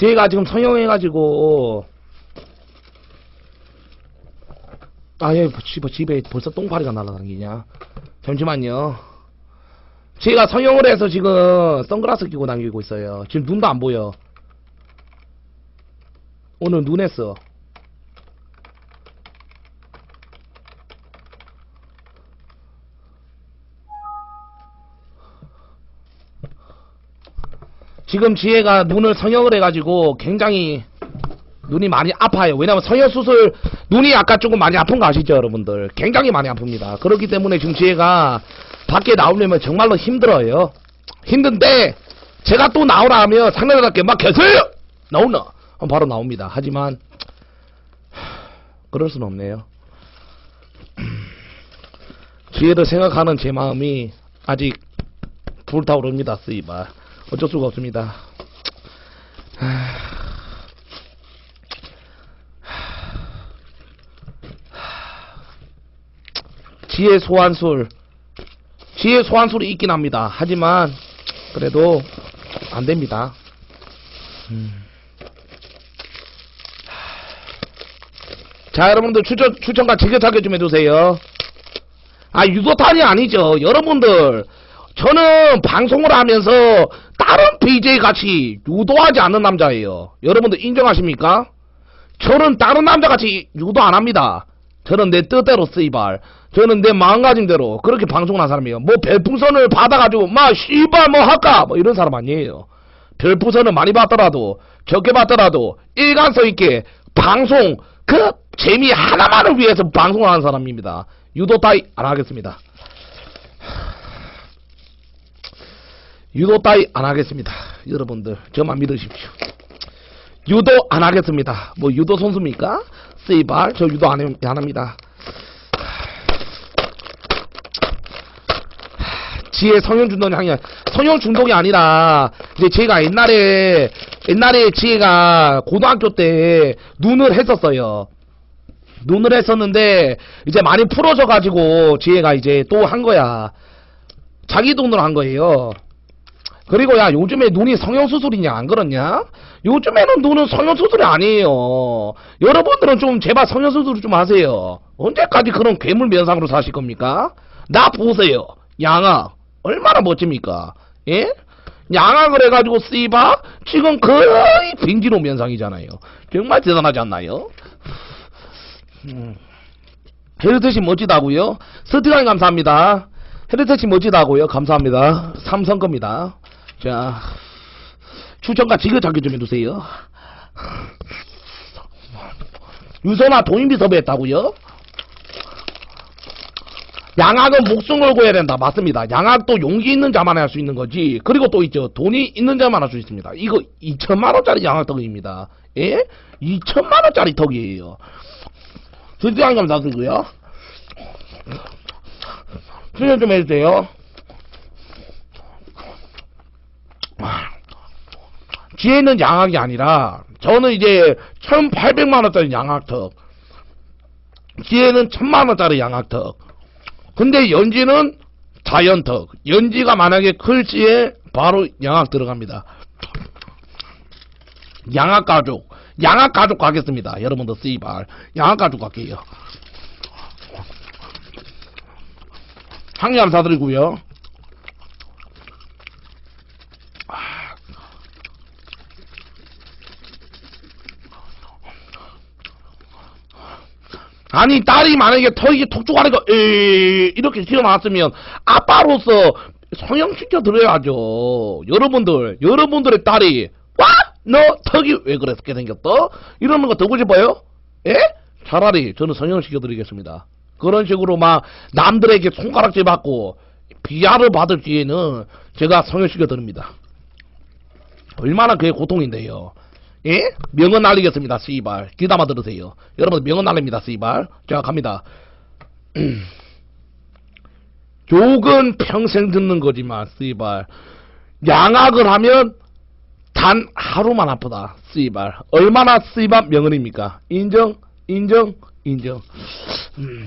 제가 지금 성형해가지고. 아예 집에, 집에 벌써 똥파리가 날아다니냐. 잠시만요. 제가 성형을 해서 지금 선글라스 끼고 다니고 있어요. 지금 눈도 안 보여. 오늘 눈 했어 지금 지혜가 눈을 성형을 해가지고 굉장히 눈이 많이 아파요. 왜냐면 성형 수술 눈이 아까 조금 많이 아픈 거 아시죠, 여러분들? 굉장히 많이 아픕니다. 그렇기 때문에 지금 지혜가 밖에 나오려면 정말로 힘들어요. 힘든데 제가 또 나오라 하면 상대방께 막 계세요. 나오나? 바로 나옵니다. 하지만 하, 그럴 수는 없네요. 지혜를 생각하는 제 마음이 아직 불타오릅니다, 쓰이바. 어쩔 수가 없습니다. 지혜 소환술 지혜 소환술이 있긴 합니다. 하지만 그래도 안 됩니다. 음. 자 여러분들 추천 추천과 즐겨찾기 좀 해주세요. 아 유도탄이 아니죠. 여러분들 저는 방송을 하면서 다른 BJ 같이 유도하지 않는 남자예요. 여러분들 인정하십니까? 저는 다른 남자 같이 유도 안 합니다. 저는 내 뜻대로 쓰이발. 저는 내 마음가짐대로 그렇게 방송을 한 사람이에요. 뭐 별풍선을 받아가지고 막 씨발 뭐 할까 뭐 이런 사람 아니에요. 별풍선을 많이 받더라도 적게 받더라도 일관성 있게 방송 그 재미 하나만을 위해서 방송을 하는 사람입니다. 유도 따위 안 하겠습니다. 유도 따위 안 하겠습니다. 여러분들 저만 믿으십시오. 유도 안 하겠습니다. 뭐 유도 선수입니까? 세이발 저 유도 안, 해- 안 합니다. 지혜 성형 중독이 아니야. 성형 중독이 아니라 이제 제가 옛날에 옛날에 지혜가 고등학교 때 눈을 했었어요. 눈을 했었는데 이제 많이 풀어져 가지고 지혜가 이제 또 한 거야. 자기 돈으로 한 거예요. 그리고 야 요즘에 눈이 성형수술이냐 안 그렇냐? 요즘에는 눈은 성형수술이 아니에요. 여러분들은 좀 제발 성형수술 좀 하세요. 언제까지 그런 괴물 면상으로 사실 겁니까? 나 보세요. 양악 얼마나 멋집니까? 예? 양악을 해가지고 씨바 지금 거의 빙지로 면상이잖아요. 정말 대단하지 않나요? 음. 헤르트씨 멋지다고요? 스티커님 감사합니다. 헤르트씨 멋지다고요? 감사합니다. 삼성 겁니다. 자, 추천과 지그잡기 좀 해주세요. 유선아 동인비 섭외했다고요? 양악은 목숨 걸고 해야 된다. 맞습니다. 양악도 용기 있는 자만 할 수 있는 거지. 그리고 또 있죠. 돈이 있는 자만 할 수 있습니다. 이거 2천만 원짜리 양악떡입니다. 예? 2천만 원짜리 턱이에요. 드디어 감사드리고요. 출연 좀 해주세요. 지혜는 양악이 아니라 저는 이제 1800만 원짜리 양악턱 지혜는 1000만 원짜리 양악턱. 근데 연지는 자연턱. 연지가 만약에 클지에 바로 양악 들어갑니다. 양악 가족. 양악 가족 가겠습니다. 여러분들 씨발. 양악 가족 갈게요. 항의 감사드리고요 아니 딸이 만약에 턱이 에 이렇게 튀어나왔으면 아빠로서 성형시켜 드려야죠. 여러분들 여러분들의 딸이 와! 너 턱이 왜 그렇게 생겼어? 이러는 거 듣고 싶어요? 예? 차라리 저는 성형시켜 드리겠습니다. 그런 식으로 막 남들에게 손가락질 받고 비하를 받을 기회는 제가 성형시켜 드립니다. 얼마나 그게 고통인데요 예? 명언 날리겠습니다, 씨발. 귀담아 들으세요. 여러분, 명언 날립니다, 씨발. 자, 갑니다. 욕은 평생 듣는 거지만, 씨발. 양악을 하면 단 하루만 아프다, 씨발. 얼마나 씨발 명언입니까? 인정? 인정? 인정. 음.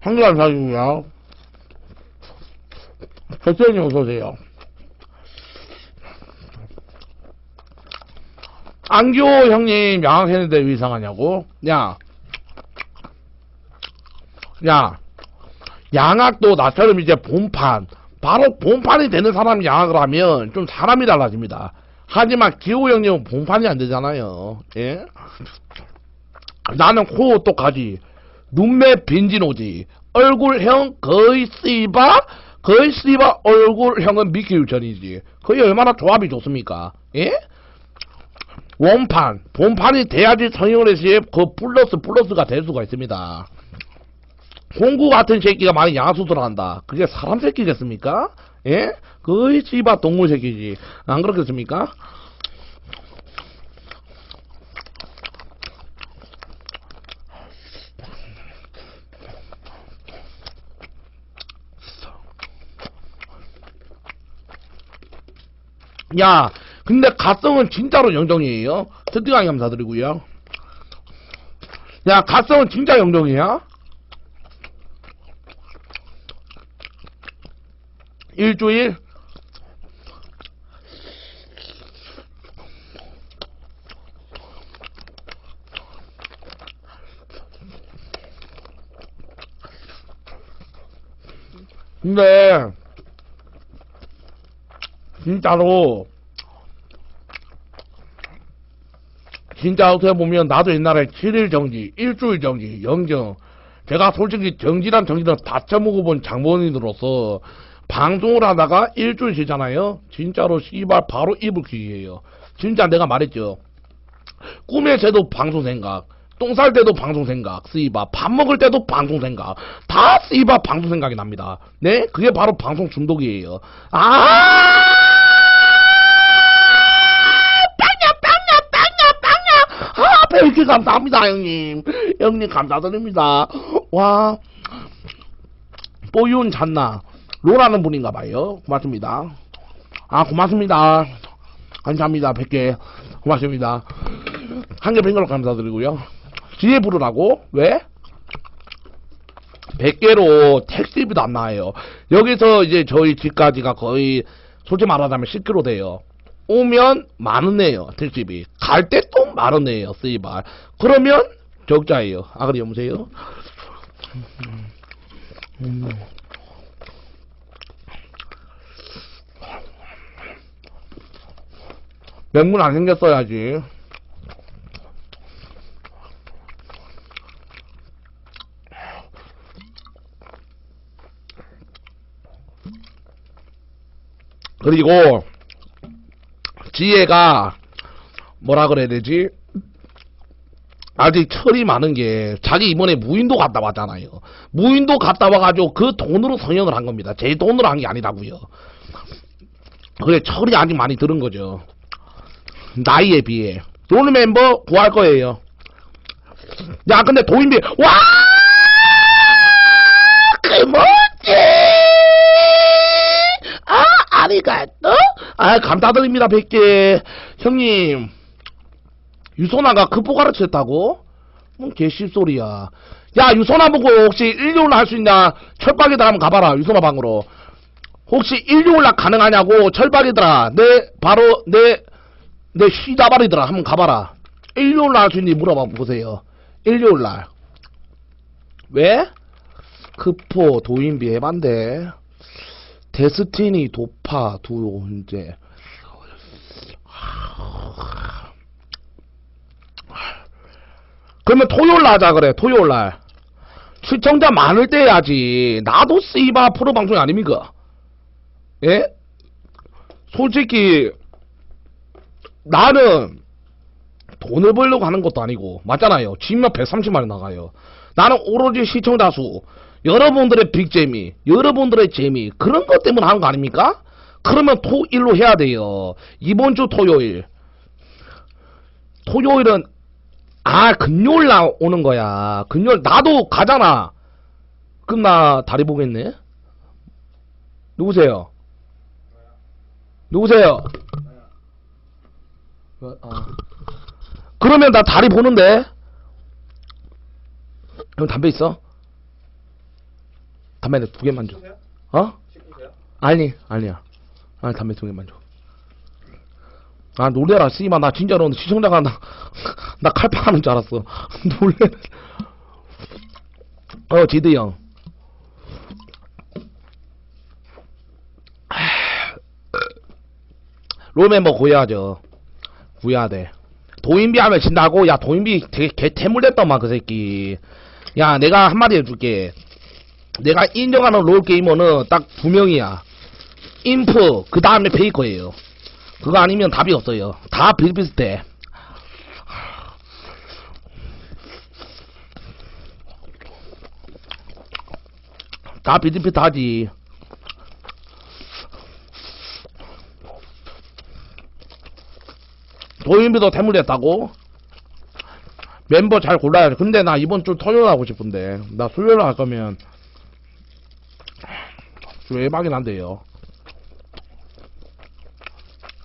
한글안 사주고요. 백선이 어서오세요. 안교 형님 양악했는데 왜 이상하냐고? 야, 야, 양악도 나처럼 이제 본판, 바로 본판이 되는 사람이 양악을 하면 좀 사람이 달라집니다. 하지만 기호 형님은 본판이 안 되잖아요. 예? 나는 코 똑하지. 눈매 빈진오지. 얼굴형 거의 씨바 거의 씨바 얼굴형은 미키우 전이지. 거의 얼마나 조합이 좋습니까? 예? 원판, 본판이 돼야지 성형래시에 그 플러스 플러스가 될 수가 있습니다. 홍구 같은 새끼가 많이 양수술 한다. 그게 사람 새끼겠습니까? 예? 거의 씨바 동물 새끼지. 안 그렇겠습니까? 야, 근데 가성은 진짜로 영정이에요. 특징하게 감사드리고요. 야, 가성은 진짜 영정이야? 일주일? 근데 진짜로 진짜 어떻게 보면 나도 옛날에 7일 정지, 일주일 정지, 영정. 제가 솔직히 정지란 정지는 다 처먹어본 장본인으로서 방송을 하다가 일주일 쉬잖아요. 진짜로 씨발 바로 이불킥이에요. 진짜 내가 말했죠. 꿈에 새도 방송 생각 똥 쌀 때도 방송 생각 씨바 밥 먹을 때도 방송 생각. 다 씨바 방송 생각이 납니다. 네? 그게 바로 방송 중독이에요. 아! 빵야 빵야 빵야 빵야! 아 배우기 감사합니다 형님. 형님 감사드립니다. 와. 뽀윤 잔나? 로라는 분인가 봐요. 고맙습니다. 아 고맙습니다. 감사합니다 100개. 고맙습니다. 한개뵌 걸로 감사드리고요 뒤에 부르라고? 왜? 100개로 택시비도 안 나와요. 여기서 이제 저희 집까지가 거의 솔직히 말하자면 10km 돼요. 오면 내요. 택시비. 갈 때 또 만원 내요. 쓰이발. 그러면 적자예요. 아 그래 여보세요? 음. 명분 안 생겼어야지. 그리고 지혜가 뭐라 그래야 되지? 아직 철이 많은 게 자기 이번에 무인도 갔다 왔잖아요. 무인도 갔다 와가지고 그 돈으로 성형을 한 겁니다. 제 돈으로 한 게 아니라고요. 그래 철이 아직 많이 들은 거죠. 나이에 비해. 롤 멤버 구할 거예요. 야 근데 도인비 와! 아 아리가또? 아 감사드립니다 100개 형님 유소나가 극복 가르쳤다고? 뭔 개씹소리야. 야 유소나 보고 혹시 일요일날 할 수 있냐? 철박이들 한번 가봐라 유소나 방으로. 혹시 일요일날 가능하냐고 철박이들아 내 바로 내 내 쉬다발이들아 한번 가봐라. 일요일날 할 수 있니 물어봐 보세요. 일요일날. 왜? 크포 도인비 해반데 데스티니 도파 두 이제. 그러면 토요일 날 하자 그래. 토요일 날. 시청자 많을 때 해야지. 나도 씨바 프로 방송이 아닙니까? 예? 솔직히 나는 돈을 벌려고 하는 것도 아니고 맞잖아요. 지면 130만원 나가요. 나는 오로지 시청자 수 여러분들의 빅재미 여러분들의 재미 그런 것 때문에 하는 거 아닙니까? 그러면 토일로 해야 돼요. 이번 주 토요일. 토요일은 아 금요일 날 오는 거야. 금요일 나도 가잖아. 그럼 나 다리 보겠네. 누구세요? 누구세요? 어, 아. 그러면 나 다리 보는데. 형 담배 있어? 담배 두 개만 줘. 어? 아니, 아니야. 아, 담배 두 개만 줘. 아, 놀래라, 씨발. 나 진짜로 시청자가 나, 나 칼빵하는 줄 알았어. 놀래. 어, 지드 형. 롤멤버 구해야죠. 구해야 돼. 도인비 하면 진다고? 야, 도인비 되게 개 태물렸더만, 그 새끼. 야, 내가 한마디 해줄게. 내가 인정하는 롤 게이머는 딱 두 명이야. 인프, 그 다음에 페이커예요. 그거 아니면 답이 없어요. 다 비슷비슷해. 다 비슷비슷하지. 도인비도 태물렸다고? 멤버 잘 골라야 돼. 근데 나 이번 주 토요일 하고 싶은데. 나 수요일 할 거면 좀 예방이 난대요.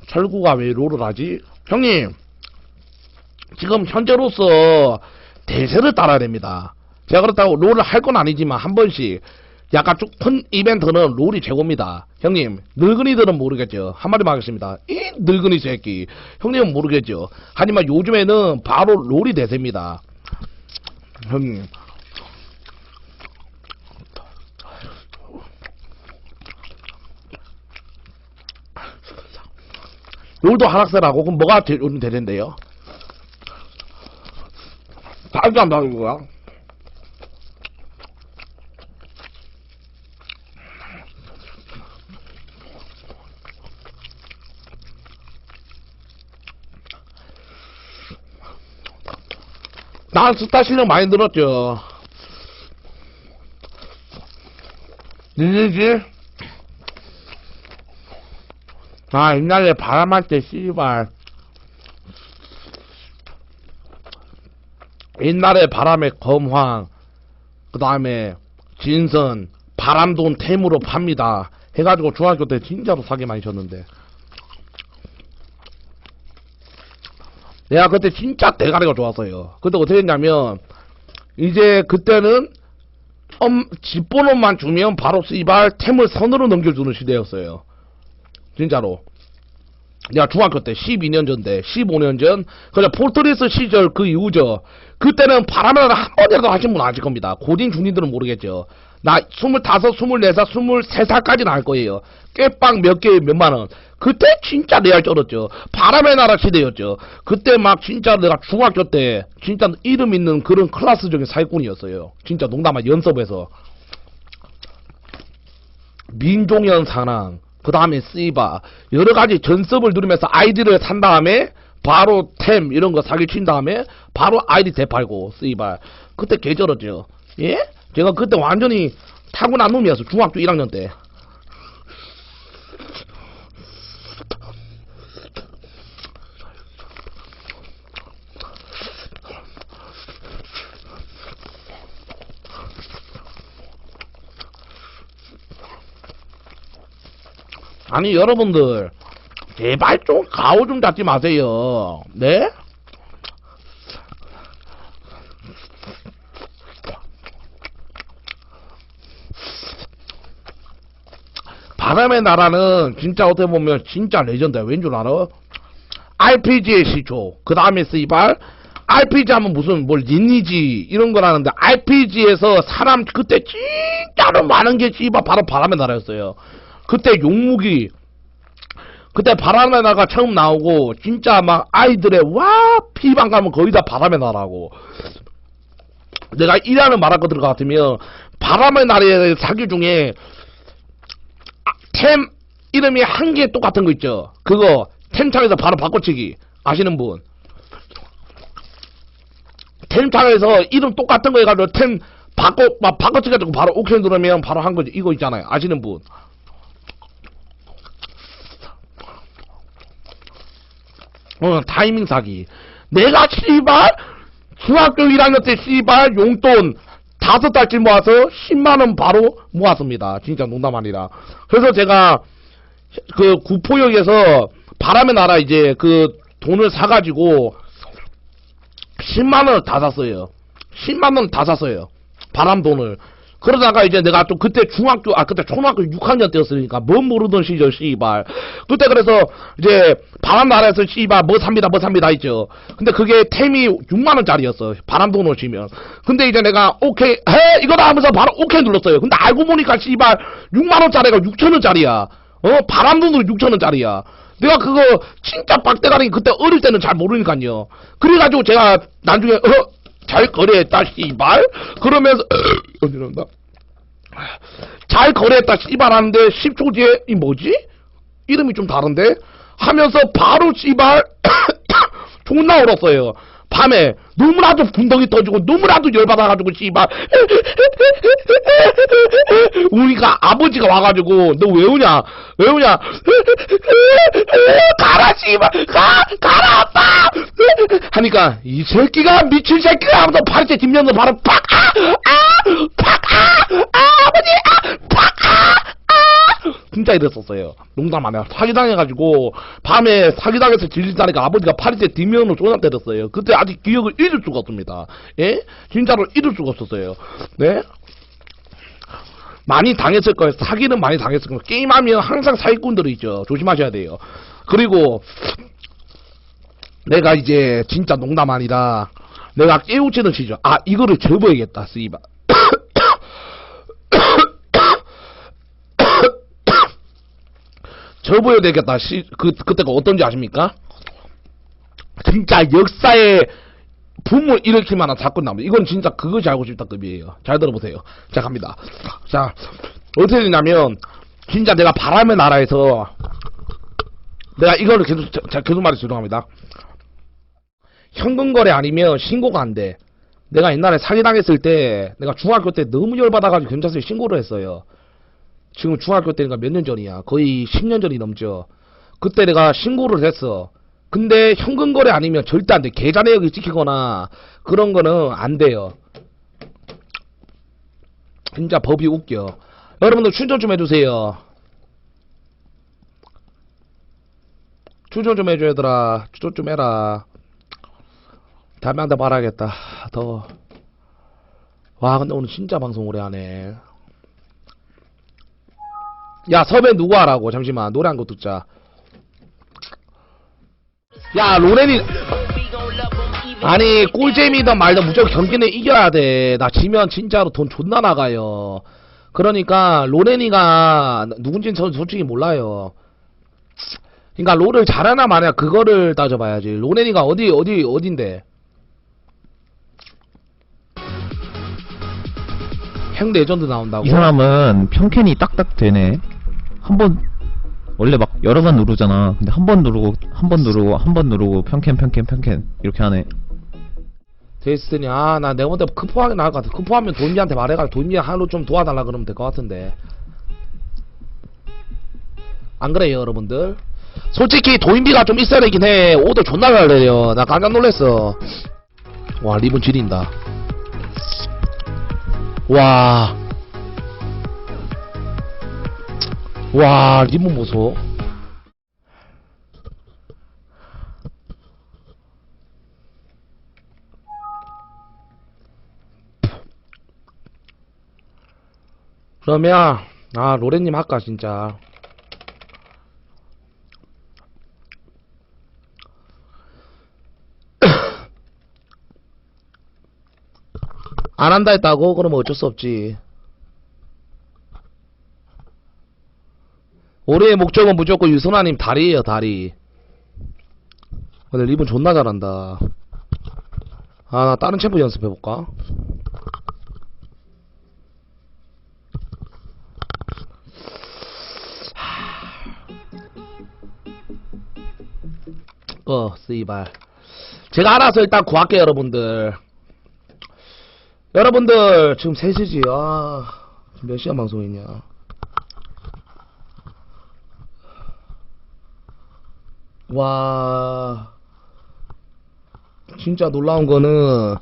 철구가 왜 롤을 하지? 형님, 지금 현재로서 대세를 따라야 됩니다. 제가 그렇다고 롤을 할 건 아니지만 한 번씩 약간 좀큰 이벤트는 롤이 최고입니다. 형님, 늙은이들은 모르겠죠. 한마디만 하겠습니다. 이 늙은이 새끼. 형님은 모르겠죠. 하지만 요즘에는 바로 롤이 대세입니다. 형님. 롤도 하락세라고 그럼 뭐가 제- 요즘 대세인데요? 말도 안 나오는 거야. 난 스타 실력 많이 늘었죠. 니니지? 아, 옛날에 바람할 때, 씨발. 옛날에 바람의 검황, 그 다음에 진선, 바람돈 템으로 팝니다. 해가지고 중학교 때 진짜로 사기 많이 쳤는데. 내가 그때 진짜 대가리가 좋았어요. 그때 어떻게 했냐면, 이제 그때는 음, 집번호만 주면 바로 씨발 템을 선으로 넘겨주는 시대였어요. 진짜로. 내가 중학교 때 12년 전인데 15년 전 그냥 포트리스 시절 그 이후죠. 그때는 바람을 한 번이라도 하신 분 아실 겁니다. 고딩 중딩들은 모르겠죠. 나 25, 24살, 23살까지는 알 거예요. 깨빵 몇 개에 몇만 원. 그때 진짜 레알 쩔었죠. 바람의 나라 시대였죠. 그때 막 진짜 내가 중학교 때 진짜 이름 있는 그런 클래스적인 사기꾼이었어요. 진짜 농담아 연습에서. 민종현 사랑, 그 다음에 씨바, 여러 가지 전섭을 누르면서 아이디를 산 다음에, 바로 템, 이런 거 사기 친 다음에, 바로 아이디 대팔고, 씨바. 그때 개쩔었죠. 예? 제가 그때 완전히 타고난 놈이었어. 중학교 1학년 때. 아니, 여러분들, 제발 좀 가오 좀 잡지 마세요. 네? 바람의 나라는 진짜 어떻게 보면 진짜 레전드야. 왠 줄 알아? RPG의 시초. 그 다음에 씨발 RPG 하면 무슨 뭘 리니지 이런 거라는데 RPG에서 사람 그때 진짜로 많은 게 씨발 바로 바람의 나라였어요. 그때 용무기 그때 바람의 나라가 처음 나오고 진짜 막 아이들의 와 피방 가면 거의 다 바람의 나라고. 내가 일하는 말할 것들 같으면 바람의 나라의 사기 중에 아, 템 이름이 한 개 똑같은 거 있죠? 그거 템창에서 바로 바꿔치기. 아시는 분? 템창에서 이름 똑같은 거 해가지고 템 바꿔 막 바꿔치기 가지고 바로 옥션 누르면 바로 한 거지. 이거 있잖아요. 아시는 분 어, 타이밍 사기. 내가 씨발 중학교 1학년 때 씨발 용돈 다섯 달치 모아서 10만원 바로 모았습니다. 진짜 농담 아니라. 그래서 제가 그 구포역에서 바람의 나라 이제 그 돈을 사가지고 10만원을 다 샀어요. 10만원 다 샀어요. 바람 돈을. 그러다가 이제 내가 또 그때 중학교, 아, 그때 초등학교 6학년 때였으니까 뭐 모르던 시절, 씨발. 그때 그래서 이제 바람 나라에서 씨발 뭐 삽니다, 뭐 삽니다 했죠. 근데 그게 템이 6만원짜리였어. 바람돈을 치면. 근데 이제 내가 오케이, 해! 이거다 하면서 바로 오케이 눌렀어요. 근데 알고 보니까 씨발 6만원짜리가 6천원짜리야. 어? 바람돈으로 6천원짜리야. 내가 그거 진짜 빡대가리 그때 어릴 때는 잘 모르니까요. 그래가지고 제가 나중에 어? 잘 거래했다 씨발 그러면서 어디란다 잘 거래했다 씨발 하는데 10초 뒤에 이 뭐지? 이름이 좀 다른데? 하면서 바로 씨발 존나 울었어요. 밤에 너무나도 분덩이 터지고 너무나도 열받아가지고 씨발. 우니까 아버지가 와가지고 너 왜 우냐? 왜 우냐? 가라 씨발. 가 가라 아빠. 하니까 이 새끼가 미친 새끼가 하면서 팔째 뒷면서 바로 팍아아팍아아 아 버지 아팍아 아! 진짜 이랬었어요. 농담 안 해요. 사기당해가지고, 밤에 사기당해서 질린다니까 아버지가 파리째 뒷면으로 쪼나 때렸어요. 그때 아직 기억을 잊을 수가 없습니다. 예? 진짜로 잊을 수가 없었어요. 네? 많이 당했을 거예요. 사기는 많이 당했을 거예요. 게임하면 항상 사기꾼들이 있죠. 조심하셔야 돼요. 그리고, 내가 이제 진짜 농담 아니라, 내가 깨우치는 시절, 아, 이거를 접어야겠다, 쓰이바. 접어야 되겠다. 시, 그, 그때가 어떤지 아십니까? 진짜 역사에 붐을 일으킬 만한 사건 나옵니다. 이건 진짜 그것이 알고 싶다 급이에요. 잘 들어보세요. 자, 갑니다. 자, 어떻게 되냐면, 진짜 내가 바람의 나라에서, 내가 이거를 계속, 자, 자, 계속 말해서 죄송합니다. 현금 거래 아니면 신고가 안 돼. 내가 옛날에 사기당했을 때, 내가 중학교 때 너무 열받아가지고 경찰서에 신고를 했어요. 지금 중학교 때니까 몇 년 전이야. 거의 10년 전이 넘죠. 그때 내가 신고를 했어. 근데 현금 거래 아니면 절대 안 돼. 계좌 내역이 찍히거나 그런 거는 안 돼요. 진짜 법이 웃겨. 여러분들 추천 좀 해주세요. 추천 좀 해줘 얘들아. 추천 좀 해라. 담배 한대 말아야겠다. 더워. 와 근데 오늘 진짜 방송 오래 하네. 야 섭외 누구 하라고? 잠시만 노래 한 곡 듣자. 야 로렌이 아니 꿀잼이든 말든 무조건 경기는 이겨야 돼나 지면 진짜로 돈 존나 나가요. 그러니까 로렌이가 누군지는 저는 솔직히 몰라요. 그러니까 롤을 잘하나 마냐 그거를 따져봐야지. 로렌이가 어디 어디 어딘데 행 레전드 나온다고. 이 사람은 평캔이 딱딱 되네. 한 번 원래 막 여러 번 누르잖아. 근데 한 번 누르고 한 번 누르고 한 번 누르고 평캔 평캔 평캔. 이렇게 하네. 데스티니 아나 내가 볼때 급포하게 나을 것 같아. 급포하면 돈이한테 말해가지고 돈이 하루 좀 도와달라 그러면 될 것 같은데. 안 그래요 여러분들? 솔직히 도인비가 좀 있어야 되긴 해. 오도 존나 잘 내려 나 깜짝 놀랐어. 와 리본 지린다 와 와, 리본 보소. 그러면, 아, 로렌님 할까, 진짜. 안 한다 했다고? 그러면 어쩔 수 없지. 올해의 목적은 무조건 유선아님 다리예요 다리. 근데 리본 존나 잘한다. 아 나 다른 챔프 연습해볼까? 어 쓰이발. 제가 알아서 일단 구할게요 여러분들 여러분들 지금 3시지 아 지금 몇 시간 방송이냐 와 진짜 놀라운 거는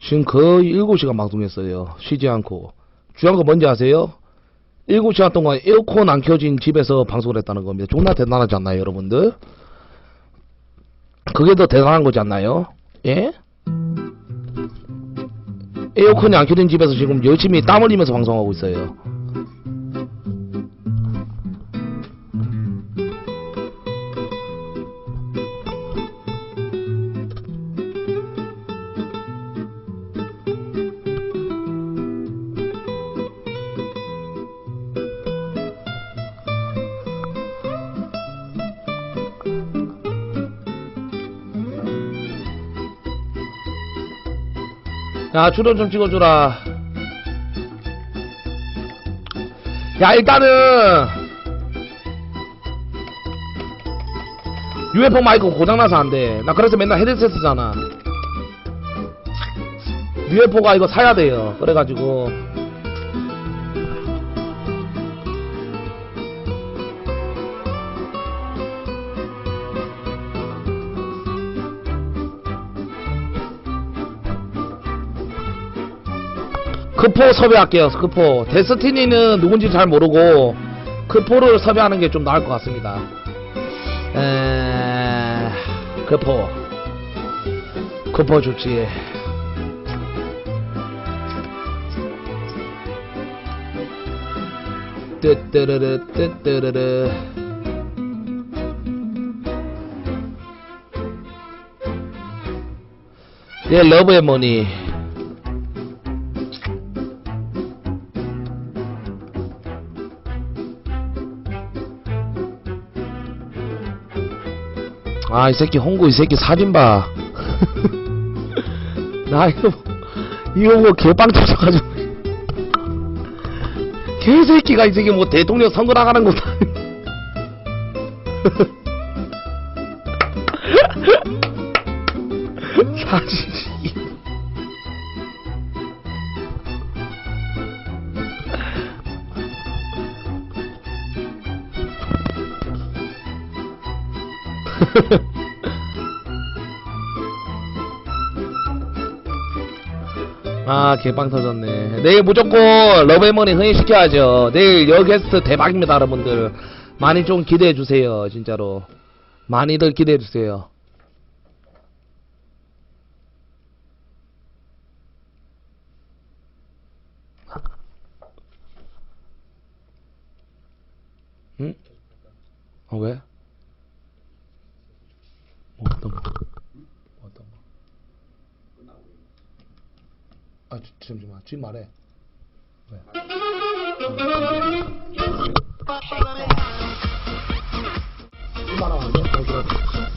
지금 거의 7시간 방송했어요 쉬지 않고 중요한 거 뭔지 아세요? 7시간 동안 에어컨 안 켜진 집에서 방송을 했다는 겁니다 존나 대단하지 않나요 여러분들? 그게 더 대단한 거지 않나요? 예? 에어컨이 안 켜진 집에서 지금 열심히 땀 흘리면서 방송하고 있어요. 야, 출연 좀 찍어주라. 야, 일단은, UFO 마이크 고장나서 안 돼. 나 그래서 맨날 헤드셋 쓰잖아. UFO가 이거 사야 돼요. 그래가지고. 크포 섭외할게요. 크포. 데스티니는 누군지 잘 모르고 크포를 섭외하는 게 좀 나을 것 같습니다. 에... 크포. 크포 좋지. 뜨뜨르르 뜨뜨르르 예 러브의 머니 아, 이 새끼 홍구 이 새끼 사진 봐. 나 이거 이거 뭐 개빵 터져가지고 개새끼가 이 새끼 뭐 대통령 선거 나가는 거다. 사진 아 개빵 터졌네. 내일 무조건 러브앤머니 흥행시켜야죠. 내일 여게스트 대박입니다 여러분들. 많이 좀 기대해주세요 진짜로. 많이들 기대해주세요. 응? 어 왜? 뭐 어떤 거? 어떤 거? 아, 지- 잠시만. 지금 말해. 왜?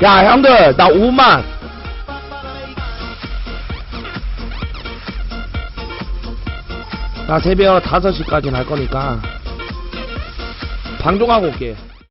야, 형들, 나 5만. 나 새벽 5시까지 할 거니까. 방종하고 올게.